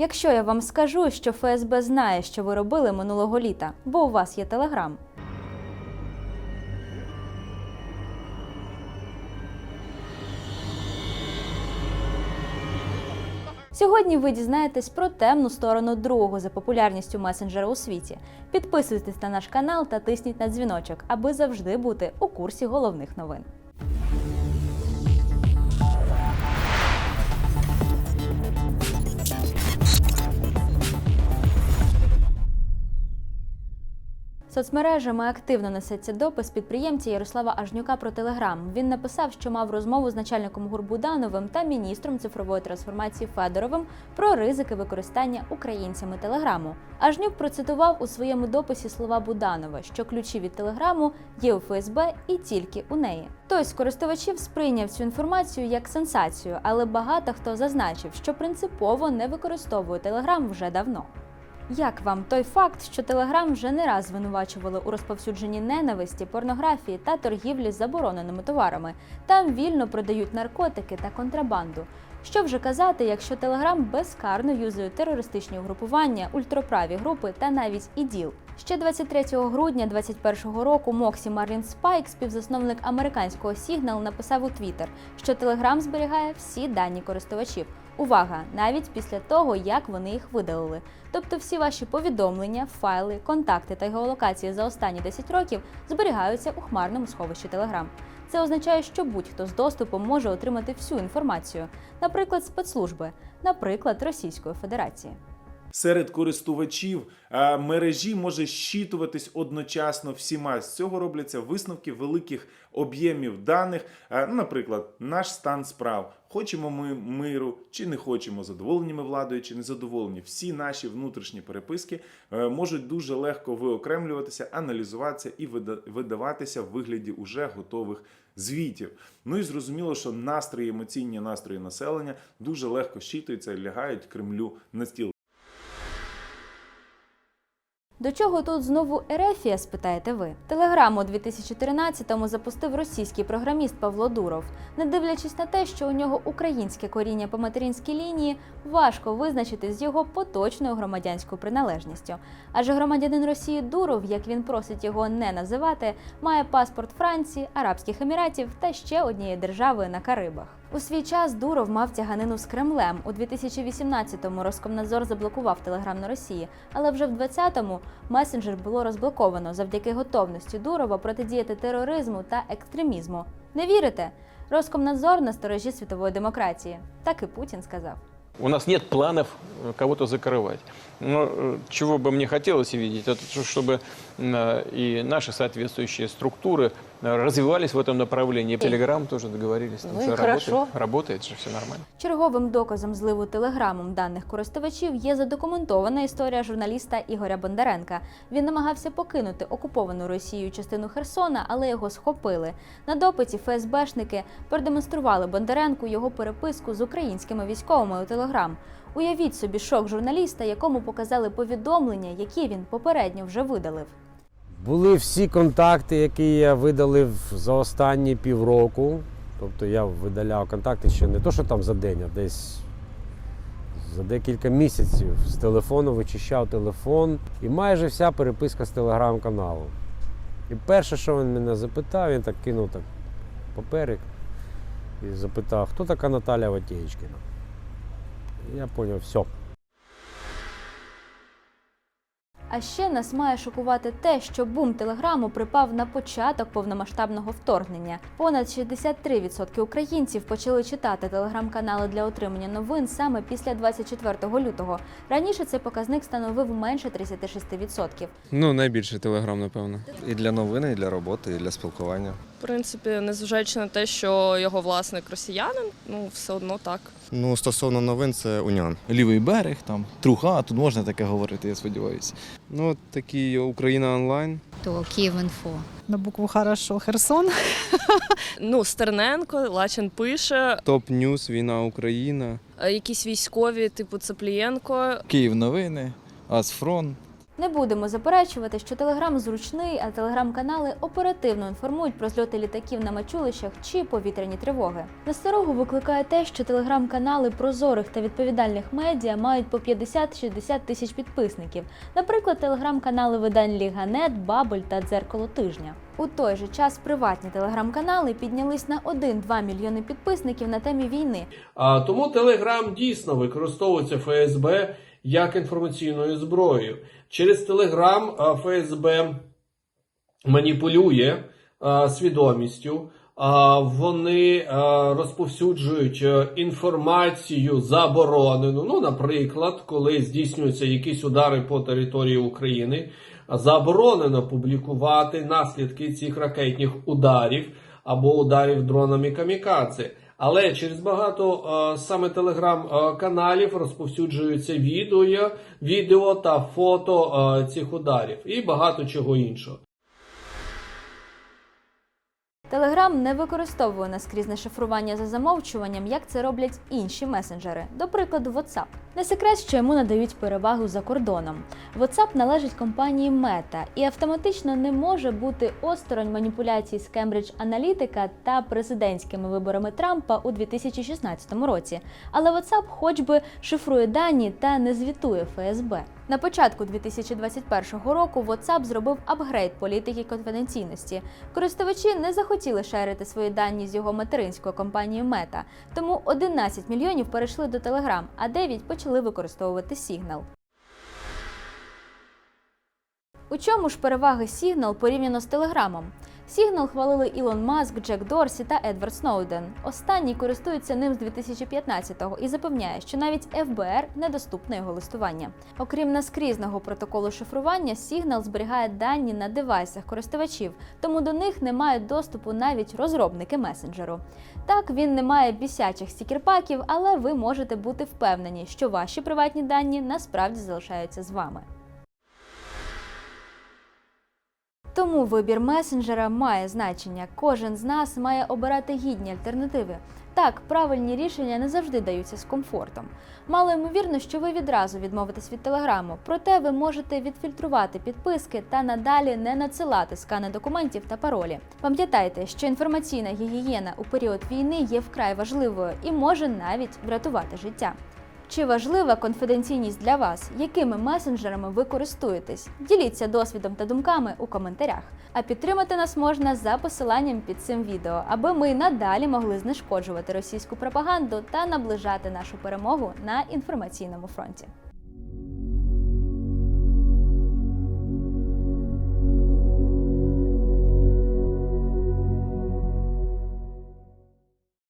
Якщо я вам скажу, що ФСБ знає, що ви робили минулого літа, бо у вас є телеграм. Сьогодні ви дізнаєтесь про темну сторону другого за популярністю месенджера у світі. Підписуйтесь на наш канал та тисніть на дзвіночок, аби завжди бути у курсі головних новин. Соцмережами активно несеться допис підприємця Ярослава Ажнюка про Телеграм. Він написав, що мав розмову з начальником ГУР Будановим та міністром цифрової трансформації Федоровим про ризики використання українцями Телеграму. Ажнюк процитував у своєму дописі слова Буданова, що ключі від Телеграму є у ФСБ і тільки у неї. Той з користувачів сприйняв цю інформацію як сенсацію, але багато хто зазначив, що принципово не використовує Телеграм вже давно. Як вам той факт, що Телеграм вже не раз звинувачували у розповсюдженні ненависті, порнографії та торгівлі з забороненими товарами? Там вільно продають наркотики та контрабанду. Що вже казати, якщо Телеграм безкарно юзує терористичні угрупування, ультраправі групи та навіть іділ? Ще 23 грудня 2021 року Моксі Марлін Спайк, співзасновник американського Signal, написав у Твіттер, що Телеграм зберігає всі дані користувачів. Увага! Навіть після того, як вони їх видалили. Тобто всі ваші повідомлення, файли, контакти та геолокації за останні 10 років зберігаються у хмарному сховищі Telegram. Це означає, що будь-хто з доступом може отримати всю інформацію, наприклад, спецслужби, наприклад, Російської Федерації. Серед користувачів е, мережі може щитуватись одночасно всіма. З цього робляться висновки великих об'ємів даних. Е, ну, Наприклад, наш стан справ. Хочемо ми миру чи не хочемо, задоволені владою чи не задоволені. Всі наші внутрішні переписки е, можуть дуже легко виокремлюватися, аналізуватися і вида- видаватися в вигляді уже готових звітів. Ну і зрозуміло, що настрої, емоційні настрої населення дуже легко щитуються і лягають Кремлю на стіл. До чого тут знову Ерефія, спитаєте ви? Телеграм у 2013-му запустив російський програміст Павло Дуров. Не дивлячись на те, що у нього українське коріння по материнській лінії, важко визначити з його поточною громадянською приналежністю. Адже громадянин Росії Дуров, як він просить його не називати, має паспорт Франції, Арабських Еміратів та ще однієї держави на Карибах. У свій час Дуров мав тяганину з Кремлем. У 2018-му Роскомнадзор заблокував Телеграм на Росії, але вже в 20-му месенджер було розблоковано завдяки готовності Дурова протидіяти тероризму та екстремізму. Не вірите? Роскомнадзор на сторожі світової демократії. Так і Путін сказав. У нас нет планов э, кого-то закрывать. Но э, чего бы мне хотелось видеть, это то, чтобы э, и наши соответствующие структуры э, развивались в этом направлении. Телеграм тоже договорились, там Ну и же хорошо. работает, работает же все нормально. Черговим доказом зливу телеграмом даних користувачів є задокументована історія журналіста Ігоря Бондаренка. Він намагався покинути окуповану Росією частину Херсона, але його схопили. На допиті ФСБшники продемонстрували Бондаренку його переписку з українськими військовими у Телеграм. Уявіть собі шок журналіста, якому показали повідомлення, які він попередньо вже видалив. Були всі контакти, які я видалив за останні півроку. Тобто я видаляв контакти ще не то, що там за день, а десь за декілька місяців з телефону вичищав телефон і майже вся переписка з телеграм-каналу. І перше, що він мене запитав, він так кинув так поперек і запитав, хто така Наталя Ватєєчкіна. Я зрозумів, все. А ще нас має шокувати те, що бум телеграму припав на початок повномасштабного вторгнення. Понад 63% українців почали читати телеграм-канали для отримання новин саме після 24 лютого. Раніше цей показник становив менше 36%. Ну, найбільше телеграм, напевно. І для новини, і для роботи, і для спілкування. В принципі, незважаючи на те, що його власник росіянин, ну все одно так. Ну, стосовно новин, це Уніан. лівий берег, там труха, тут можна таке говорити, я сподіваюся. Ну, такий Україна онлайн. то Київінфо. На букву хорошо. Херсон. Ну, Стерненко, Лачин пише, Топ Ньюс, війна Україна. е, якісь військові, типу Цеплієнко. Київ новини, Асфрон. Не будемо заперечувати, що Телеграм зручний, а телеграм-канали оперативно інформують про зльоти літаків на мачулищах чи повітряні тривоги. Насторогу викликає те, що телеграм-канали прозорих та відповідальних медіа мають по 50-60 тисяч підписників. Наприклад, телеграм-канали видань Ліганет, Бабель та Дзеркало тижня. У той же час приватні телеграм-канали піднялись на 1-2 мільйони підписників на темі війни, А, тому Телеграм дійсно використовується ФСБ як інформаційною зброєю. Через Телеграм ФСБ маніпулює свідомістю. Вони розповсюджують е, інформацію заборонену. Ну, наприклад, коли здійснюються якісь удари по території України, заборонено публікувати наслідки цих ракетних ударів або ударів дронами камікадзе. Але через багато е, саме телеграм-каналів розповсюджуються відео, відео та фото е, цих ударів і багато чого іншого. Телеграм не використовує наскрізне шифрування за замовчуванням, як це роблять інші месенджери, до прикладу, WhatsApp. Не секрет, що йому надають перевагу за кордоном. WhatsApp належить компанії Meta і автоматично не може бути осторонь маніпуляцій з Cambridge Analytica та президентськими виборами Трампа у 2016 році. Але WhatsApp хоч би шифрує дані та не звітує ФСБ. На початку 2021 року WhatsApp зробив апгрейд політики конфіденційності. Користувачі не захотіли шерити свої дані з його материнською компанією Meta, тому 11 мільйонів перейшли до Telegram, а 9 почали використовувати Signal. У чому ж переваги Signal порівняно з Телеграмом? Signal хвалили Ілон Маск, Джек Дорсі та Едвард Сноуден. Останній користується ним з 2015-го і запевняє, що навіть ФБР недоступне його листування. Окрім наскрізного протоколу шифрування, Signal зберігає дані на девайсах користувачів, тому до них не мають доступу навіть розробники месенджеру. Так, він не має бісячих стікерпаків, але ви можете бути впевнені, що ваші приватні дані насправді залишаються з вами. Тому вибір месенджера має значення. Кожен з нас має обирати гідні альтернативи. Так, правильні рішення не завжди даються з комфортом. Мало ймовірно, що ви відразу відмовитесь від телеграму, проте ви можете відфільтрувати підписки та надалі не надсилати скани документів та паролі. Пам'ятайте, що інформаційна гігієна у період війни є вкрай важливою і може навіть врятувати життя. Чи важлива конфіденційність для вас? Якими месенджерами ви користуєтесь? Діліться досвідом та думками у коментарях. А підтримати нас можна за посиланням під цим відео, аби ми надалі могли знешкоджувати російську пропаганду та наближати нашу перемогу на інформаційному фронті.